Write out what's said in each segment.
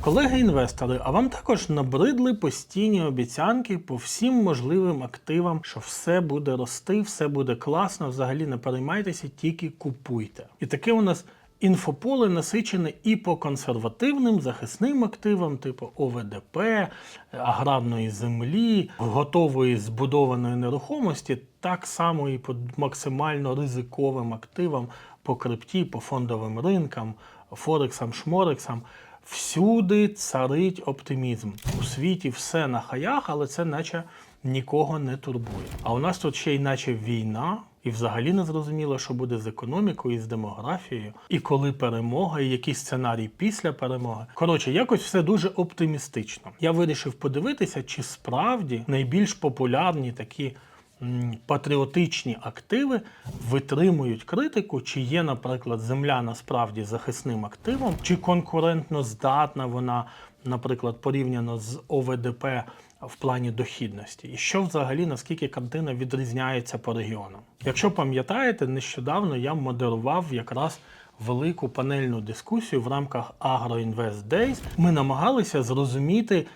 Колеги-інвестори, а вам також набридли постійні обіцянки по всім можливим активам, що все буде рости, все буде класно. Взагалі не переймайтеся, тільки купуйте. І таке у нас інфополе насичене і по консервативним захисним активам, типу ОВДП, аграрної землі, готової збудованої нерухомості, так само і по максимально ризиковим активам по крипті, по фондовим ринкам, Форексам, Шморексам. Всюди царить оптимізм. У світі все на хаях, але це наче нікого не турбує. А у нас тут ще й наче війна, і взагалі не зрозуміло, що буде з економікою, і з демографією, і коли перемога, і який сценарій після перемоги. Коротше, якось все дуже оптимістично. Я вирішив подивитися, чи справді найбільш популярні такі патріотичні активи витримують критику, чи є, наприклад, земля насправді захисним активом, чи конкурентно здатна вона, наприклад, порівняно з ОВДП в плані дохідності, і що взагалі наскільки картина відрізняється по регіонам. Якщо пам'ятаєте, нещодавно я модерував якраз велику панельну дискусію в рамках AgroInvest Days. Ми намагалися зрозуміти,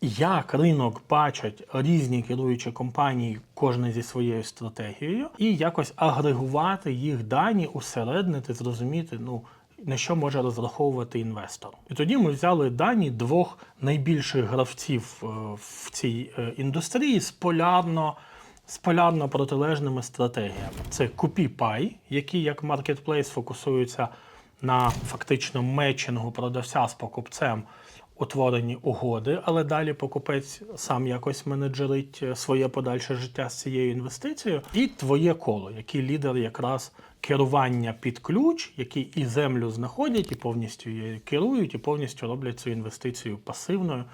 як ринок бачать різні керуючі компанії, кожна зі своєю стратегією, і якось агрегувати їх дані, усереднити, зрозуміти, ну. На що може розраховувати інвестор? І тоді ми взяли дані двох найбільших гравців е, в цій е, індустрії з полярно, з полярно протилежними стратегіями. Це CupiPay, які як маркетплейс фокусуються на фактично мечингу продавця з покупцем утворені угоди, але далі покупець сам якось менеджерить е, своє подальше життя з цією інвестицією. І твоє коло, який лідер якраз керування під ключ, які і землю знаходять, і повністю її керують, і повністю роблять цю інвестицію пасивною.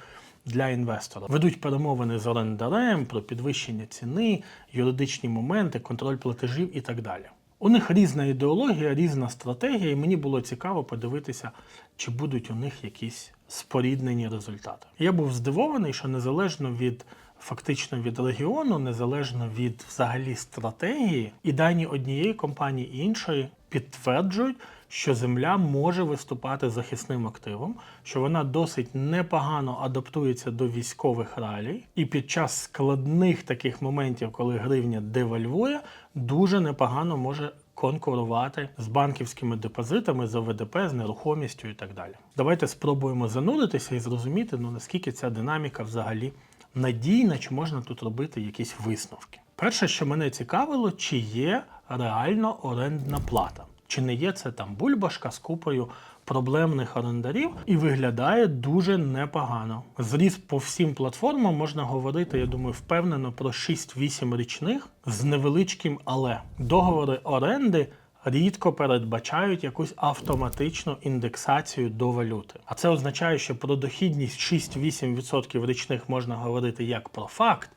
Для інвестора ведуть перемовини з орендарем про підвищення ціни, юридичні моменти, контроль платежів і так далі. У них різна ідеологія, різна стратегія, і мені було цікаво подивитися, чи будуть у них якісь споріднені результати. Я був здивований, що незалежно від фактично від регіону, незалежно від взагалі стратегії, і дані однієї компанії іншої підтверджують, що земля може виступати захисним активом, що вона досить непогано адаптується до військових реалій, і під час складних таких моментів, коли гривня девальвує, дуже непогано може конкурувати з банківськими депозитами, за ВДП, з нерухомістю і так далі. Давайте спробуємо зануритися і зрозуміти, ну наскільки ця динаміка взагалі надійна, чи можна тут робити якісь висновки. Перше, що мене цікавило, чи є реально орендна плата, чи не є це там бульбашка з купою проблемних орендарів і виглядає дуже непогано. Зріс по всім платформам можна говорити, я думаю, впевнено про 6-8 річних з невеличким але договори оренди. Рідко передбачають якусь автоматичну індексацію до валюти. А це означає, що про дохідність 6-8% річних можна говорити як про факт,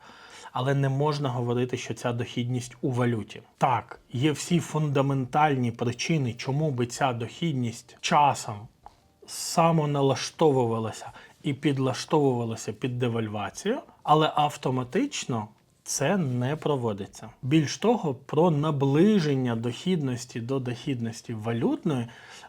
але не можна говорити, що ця дохідність у валюті. Так, є всі фундаментальні причини, чому би ця дохідність часом самоналаштовувалася і підлаштовувалася під девальвацію, але автоматично. Це не проводиться. Більш того, про наближення дохідності до дохідності валютної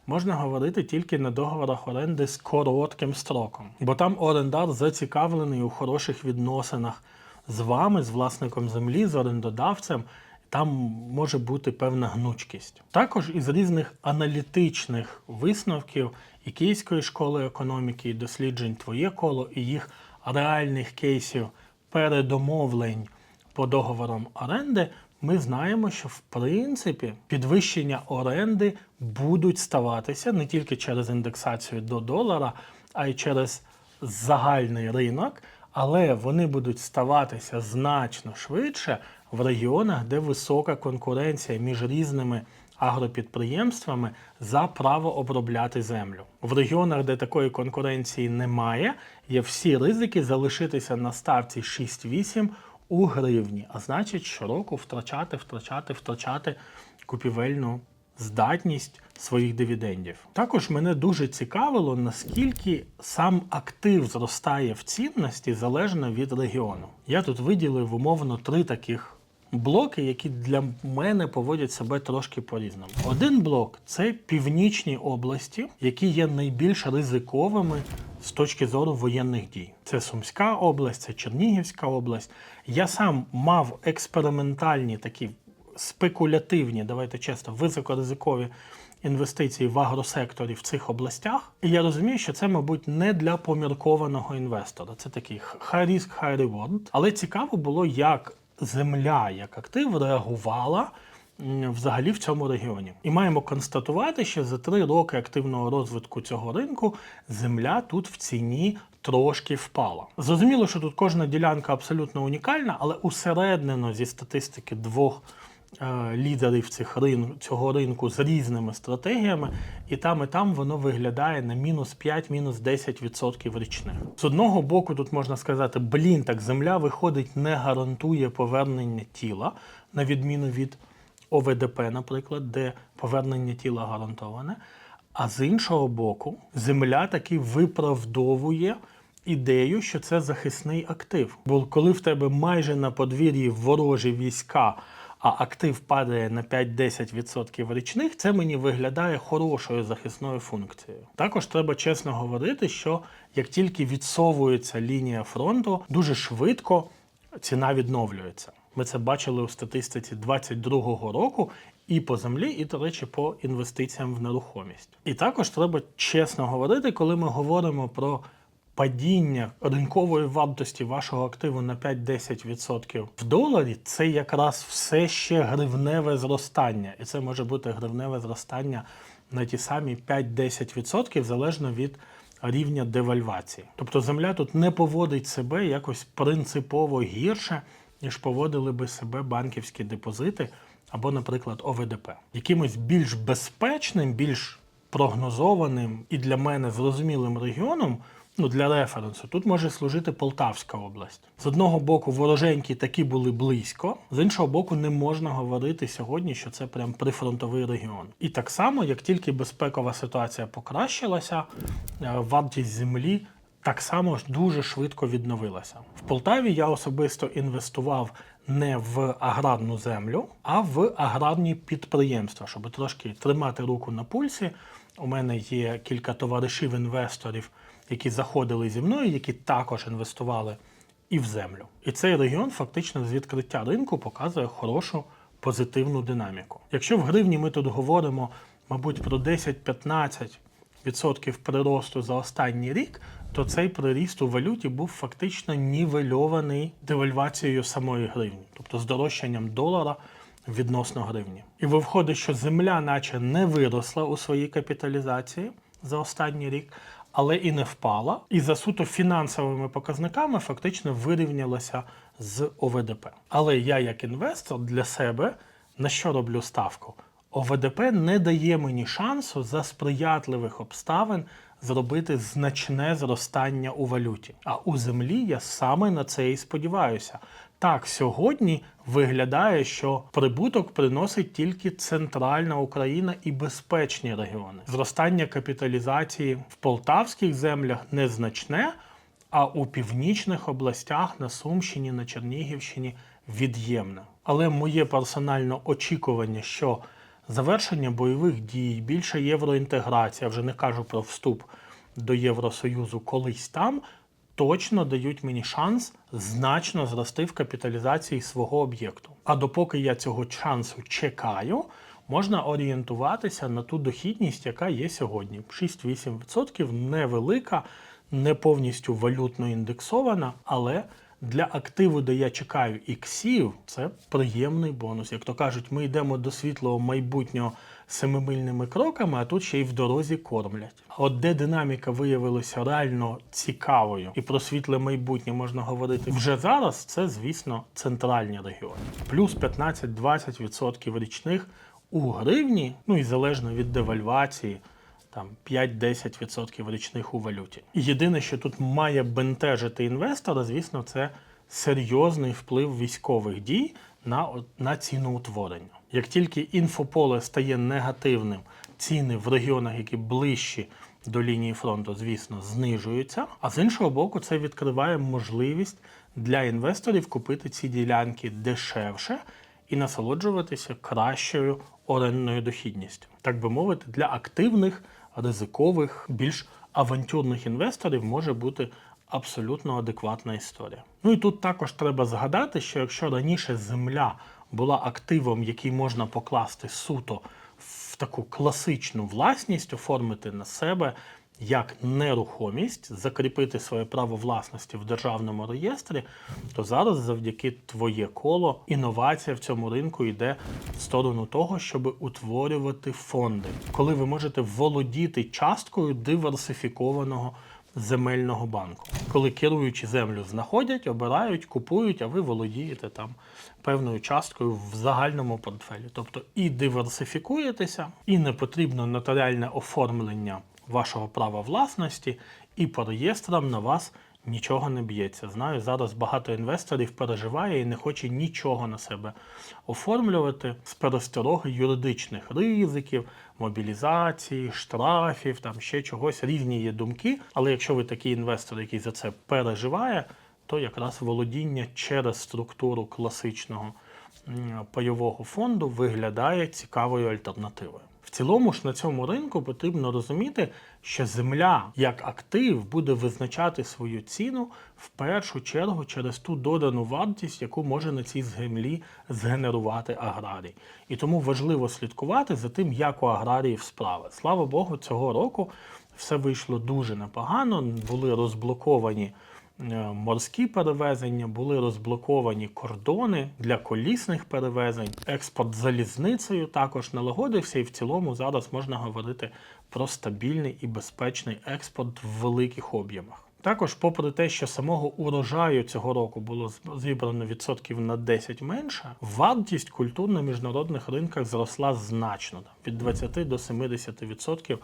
можна говорити тільки на договорах оренди з коротким строком, бо там орендар зацікавлений у хороших відносинах з вами, з власником землі, з орендодавцем. Там може бути певна гнучкість. Також із різних аналітичних висновків і Київської школи економіки, і досліджень твоє коло і їх реальних кейсів передомовлень по договорам оренди, ми знаємо, що в принципі підвищення оренди будуть ставатися не тільки через індексацію до долара, а й через загальний ринок, але вони будуть ставатися значно швидше в регіонах, де висока конкуренція між різними агропідприємствами за право обробляти землю. В регіонах, де такої конкуренції немає, є всі ризики залишитися на ставці 6-8 у гривні, а значить, щороку втрачати, втрачати, втрачати купівельну здатність своїх дивідендів. Також мене дуже цікавило, наскільки сам актив зростає в цінності залежно від регіону. Я тут виділив умовно три таких. Блоки, які для мене поводять себе трошки по-різному. Один блок це північні області, які є найбільш ризиковими з точки зору воєнних дій. Це Сумська область, це Чернігівська область. Я сам мав експериментальні такі спекулятивні, давайте чесно, високоризикові інвестиції в агросекторі в цих областях. І я розумію, що це, мабуть, не для поміркованого інвестора. Це такий high risk, high reward. Але цікаво було, як земля як актив реагувала взагалі в цьому регіоні. І маємо констатувати, що за три роки активного розвитку цього ринку земля тут в ціні трошки впала. Зрозуміло, що тут кожна ділянка абсолютно унікальна, але усереднено зі статистики двох. Е, Лідерів цих рин, цього ринку з різними стратегіями, і там, і там воно виглядає на мінус 5, мінус 10% річних. З одного боку, тут можна сказати, блін, так земля виходить, не гарантує повернення тіла, на відміну від ОВДП, наприклад, де повернення тіла гарантоване. А з іншого боку, земля таки виправдовує ідею, що це захисний актив. Бо коли в тебе майже на подвір'ї ворожі війська, а актив падає на 5-10% річних, це мені виглядає хорошою захисною функцією. Також треба чесно говорити, що як тільки відсовується лінія фронту, дуже швидко ціна відновлюється. Ми це бачили у статистиці 22-го року і по землі, і, до речі, по інвестиціям в нерухомість. І також треба чесно говорити, коли ми говоримо про падіння ринкової вартості вашого активу на 5-10% в доларі, це якраз все ще гривневе зростання. І це може бути гривневе зростання на ті самі 5-10% залежно від рівня девальвації. Тобто земля тут не поводить себе якось принципово гірше, ніж поводили би себе банківські депозити або, наприклад, ОВДП. Якимось більш безпечним, більш прогнозованим і для мене зрозумілим регіоном. Ну, для референсу тут може служити Полтавська область. З одного боку, вороженькі такі були близько, з іншого боку, не можна говорити сьогодні, що це прям прифронтовий регіон. І так само, як тільки безпекова ситуація покращилася, е, вартість землі так само дуже швидко відновилася. В Полтаві я особисто інвестував не в аграрну землю, а в аграрні підприємства, щоб трошки тримати руку на пульсі. У мене є кілька товаришів-інвесторів, які заходили зі мною, які також інвестували і в землю. І цей регіон фактично з відкриття ринку показує хорошу позитивну динаміку. Якщо в гривні ми тут говоримо, мабуть, про 10-15 відсотків приросту за останній рік, то цей приріст у валюті був фактично нівельований девальвацією самої гривні, тобто здорожчанням долара відносно гривні. І виходить, що земля, наче не виросла у своїй капіталізації за останній рік, але і не впала, і за суто фінансовими показниками фактично вирівнялася з ОВДП. Але я, як інвестор, для себе на що роблю ставку? ОВДП не дає мені шансу за сприятливих обставин зробити значне зростання у валюті. А у землі я саме на це і сподіваюся. Так, сьогодні виглядає, що прибуток приносить тільки центральна Україна і безпечні регіони. Зростання капіталізації в полтавських землях незначне, а у північних областях на Сумщині, на Чернігівщині від'ємне. Але моє персональне очікування, що завершення бойових дій, більша євроінтеграція, вже не кажу про вступ до Євросоюзу колись там, точно дають мені шанс значно зрости в капіталізації свого об'єкту. А допоки я цього шансу чекаю, можна орієнтуватися на ту дохідність, яка є сьогодні. 6-8% невелика, не повністю валютно індексована, але для активу, де я чекаю іксів, це приємний бонус. Як то кажуть, ми йдемо до світлого майбутнього семимильними кроками, а тут ще й в дорозі кормлять. От де динаміка виявилася реально цікавою, і про світле майбутнє можна говорити вже зараз, це, звісно, центральні регіони. Плюс 15-20% річних у гривні, ну і залежно від девальвації там 5-10% річних у валюті. Єдине, що тут має бентежити інвестора, звісно, це серйозний вплив військових дій на, на ціноутворення. Як тільки інфополе стає негативним, ціни в регіонах, які ближчі до лінії фронту, звісно, знижуються. А з іншого боку, це відкриває можливість для інвесторів купити ці ділянки дешевше і насолоджуватися кращою орендною дохідністю, так би мовити, для активних, ризикових, більш авантюрних інвесторів може бути абсолютно адекватна історія. Ну і тут також треба згадати, що якщо раніше земля була активом, який можна покласти суто в таку класичну власність, оформити на себе як нерухомість, закріпити своє право власності в державному реєстрі, то зараз завдяки твоє коло інновація в цьому ринку йде в сторону того, щоб утворювати фонди, коли ви можете володіти часткою диверсифікованого земельного банку. Коли керуючі землю знаходять, обирають, купують, а ви володієте там певною часткою в загальному портфелі. Тобто і диверсифікуєтеся, і не потрібно нотаріальне оформлення вашого права власності, і по реєстрам на вас нічого не б'ється. Знаю, зараз багато інвесторів переживає і не хоче нічого на себе оформлювати з перестороги юридичних ризиків, мобілізації, штрафів, там ще чогось. Різні є думки. Але якщо ви такий інвестор, який за це переживає, то якраз володіння через структуру класичного пайового фонду виглядає цікавою альтернативою. В цілому ж на цьому ринку потрібно розуміти, що земля як актив буде визначати свою ціну в першу чергу через ту додану вартість, яку може на цій землі згенерувати аграрій. І тому важливо слідкувати за тим, як у аграріїв справи. Слава Богу, цього року все вийшло дуже непогано. Були розблоковані морські перевезення, були розблоковані кордони для колісних перевезень. Експорт залізницею також налагодився, і в цілому зараз можна говорити про стабільний і безпечний експорт в великих об'ємах. Також, попри те, що самого урожаю цього року було зібрано відсотків на 10 менше, вартість культур на міжнародних ринках зросла значно від 20 до 70 відсотків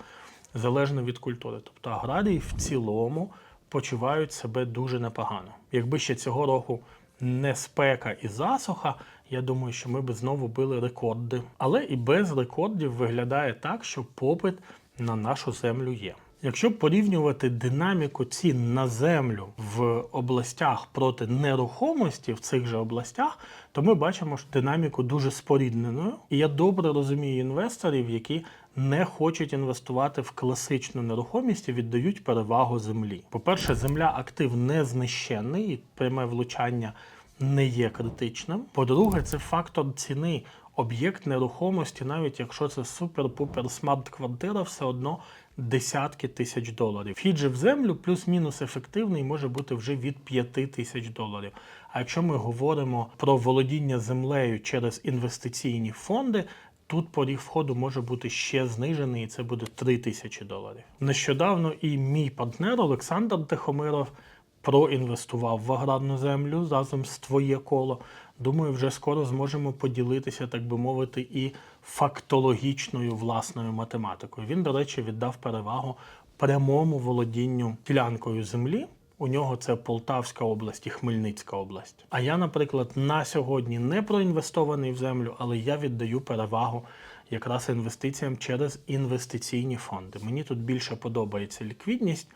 залежно від культури. Тобто аграрії в цілому почувають себе дуже непогано. Якби ще цього року не спека і засуха, я думаю, що ми б знову били рекорди. Але і без рекордів виглядає так, що попит на нашу землю є. Якщо порівнювати динаміку цін на землю в областях проти нерухомості в цих же областях, то ми бачимо що динаміку дуже спорідненою. І я добре розумію інвесторів, які не хочуть інвестувати в класичну нерухомість і віддають перевагу землі. По-перше, земля актив не знищений, і пряме влучання не є критичним. По-друге, це фактор ціни. Об'єкт нерухомості, навіть якщо це супер-пупер смарт-квартира, все одно десятки тисяч доларів. Вхід же в землю плюс-мінус ефективний може бути вже від 5 тисяч доларів. А якщо ми говоримо про володіння землею через інвестиційні фонди, Тут поріг входу може бути ще знижений, і це буде 3 тисячі доларів. Нещодавно і мій партнер Олександр Тихомиров проінвестував в аграрну землю разом з твоє коло. Думаю, вже скоро зможемо поділитися, так би мовити, і фактологічною власною математикою. Він, до речі, віддав перевагу прямому володінню ділянкою землі. У нього це Полтавська область і Хмельницька область. А я, наприклад, на сьогодні не проінвестований в землю, але я віддаю перевагу якраз інвестиціям через інвестиційні фонди. Мені тут більше подобається ліквідність,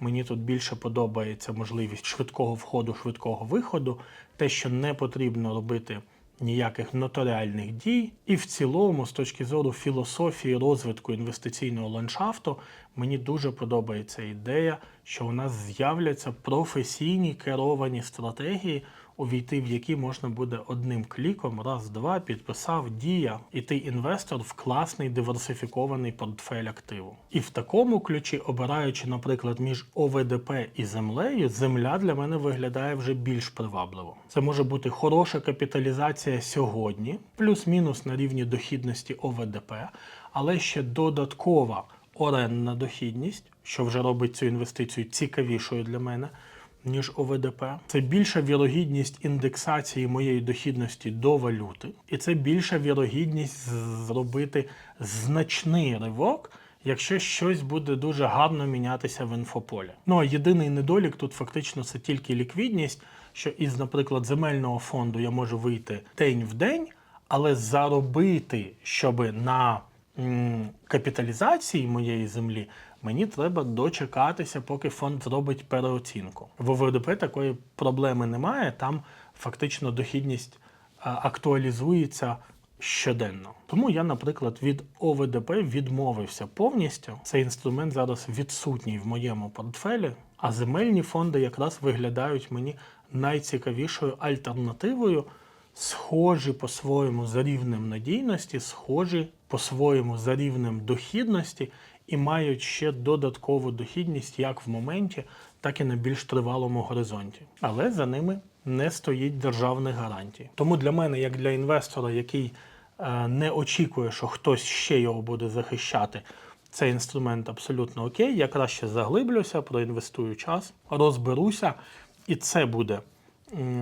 мені тут більше подобається можливість швидкого входу, швидкого виходу, те, що не потрібно робити ніяких нотаріальних дій. І в цілому, з точки зору філософії розвитку інвестиційного ландшафту, мені дуже подобається ідея, що у нас з'являться професійні керовані стратегії, увійти в які можна буде одним кліком, раз-два, підписав дія, і ти інвестор в класний диверсифікований портфель активу. І в такому ключі, обираючи, наприклад, між ОВДП і землею, земля для мене виглядає вже більш привабливо. Це може бути хороша капіталізація сьогодні, плюс-мінус на рівні дохідності ОВДП, але ще додаткова орендна дохідність, що вже робить цю інвестицію цікавішою для мене. Ніж ОВДП, це більша вірогідність індексації моєї дохідності до валюти, і це більша вірогідність зробити значний ривок, якщо щось буде дуже гарно мінятися в інфополі. Ну а єдиний недолік тут фактично це тільки ліквідність, що із, наприклад, земельного фонду я можу вийти день в день, але заробити, щоб на м, капіталізації моєї землі мені треба дочекатися, поки фонд зробить переоцінку. В ОВДП такої проблеми немає. Там фактично дохідність актуалізується щоденно. Тому я, наприклад, від ОВДП відмовився повністю. Цей інструмент зараз відсутній в моєму портфелі, а земельні фонди якраз виглядають мені найцікавішою альтернативою, схожі по-своєму за рівнем надійності, схожі по-своєму за рівнем дохідності і мають ще додаткову дохідність як в моменті, так і на більш тривалому горизонті. Але за ними не стоїть державних гарантій. Тому для мене, як для інвестора, який е, не очікує, що хтось ще його буде захищати, цей інструмент абсолютно окей. Я краще заглиблюся, проінвестую час, розберуся, і це буде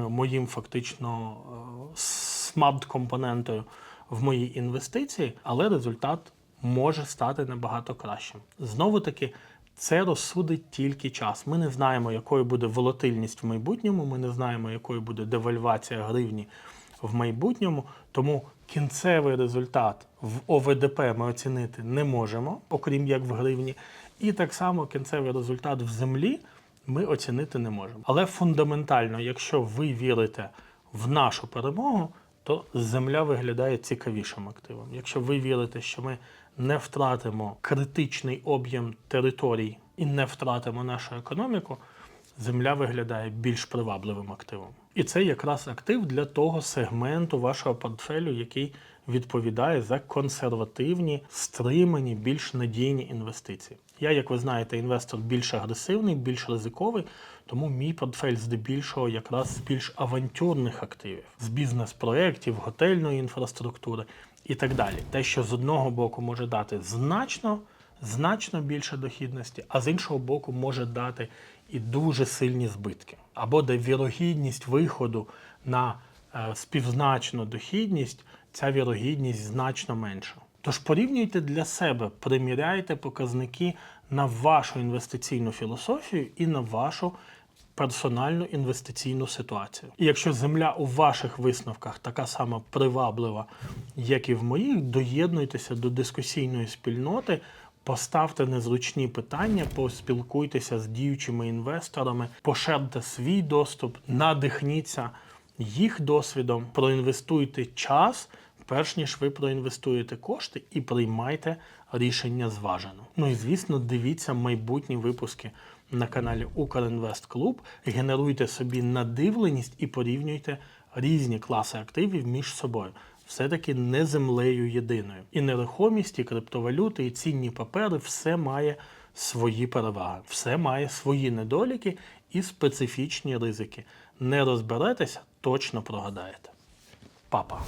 моїм фактично е, смарт-компонентою в моїй інвестиції, але результат може стати набагато кращим. Знову таки, це розсудить тільки час. Ми не знаємо, якою буде волатильність в майбутньому, ми не знаємо, якою буде девальвація гривні в майбутньому. Тому кінцевий результат в ОВДП ми оцінити не можемо, окрім як в гривні. І так само кінцевий результат в землі ми оцінити не можемо. Але фундаментально, якщо ви вірите в нашу перемогу, то земля виглядає цікавішим активом. Якщо ви вірите, що ми не втратимо критичний об'єм територій і не втратимо нашу економіку, земля виглядає більш привабливим активом. І це якраз актив для того сегменту вашого портфелю, який відповідає за консервативні, стримані, більш надійні інвестиції. Я, як ви знаєте, інвестор більш агресивний, більш ризиковий, тому мій портфель здебільшого якраз з більш авантюрних активів, з бізнес-проєктів, готельної інфраструктури і так далі. Те, що з одного боку може дати значно, значно більше дохідності, а з іншого боку може дати і дуже сильні збитки. Або де вірогідність виходу на е, співзначну дохідність, ця вірогідність значно менша. Тож порівнюйте для себе, приміряйте показники на вашу інвестиційну філософію і на вашу персональну інвестиційну ситуацію. І якщо земля у ваших висновках така сама приваблива, як і в моїх, доєднуйтеся до дискусійної спільноти. Поставте незручні питання, поспілкуйтеся з діючими інвесторами, поширте свій доступ, надихніться їх досвідом, проінвестуйте час, перш ніж ви проінвестуєте кошти, і приймайте рішення зважено. Ну і звісно, дивіться майбутні випуски на каналі Укрінвест Клуб, генеруйте собі надивленість і порівнюйте різні класи активів між собою. Все-таки не землею єдиною. І нерухомість, і криптовалюти, і цінні папери все має свої переваги, все має свої недоліки і специфічні ризики. Не розберетеся, точно прогадаєте. Папа.